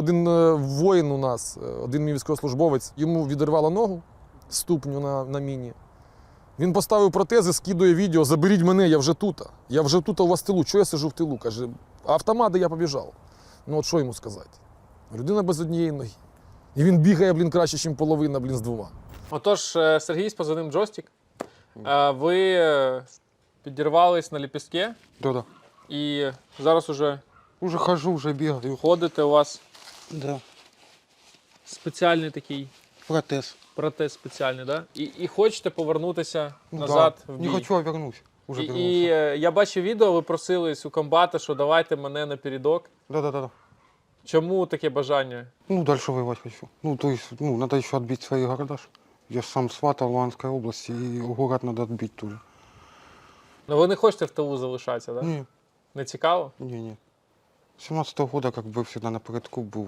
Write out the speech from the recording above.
Один е, воїн у нас, е, один мій військовослужбовець, йому відірвало ногу ступню на, на міні. Він поставив протези, скидує відео, заберіть мене, я вже тут. Я вже тут у вас в тилу. Чого я сижу в тилу? Каже, а автомат, де я побіжав. Ну от що йому сказати? Людина без однієї ноги. І він бігає, блін, краще, ніж половина, блін, з двома. Отож, е, Сергій з позивним джойстик. Ви підірвались на ліпістки Да-да. і зараз уже Уже хожу, уже бегаю. ходите. У вас Да. спеціальний такий Протез. протез спеціальний, да? І, і хочете повернутися Ну назад да. в бій. Не хочу, а вернусь. Уже І, вернулся. і е, я бачив відео, ви просились у комбата, що давайте мене напередок. Да-да-да. Чому таке бажання? Ну, дальше воевать хочу. Ну, то есть, ну, надо еще отбить свои города. ж. Я ж сам свата Луганской области, и город надо отбить тоже. Ну ви не хочете в тилу залишатися, да? Не, Не цікаво? не, не. С 17 года как бы всегда на порядку был.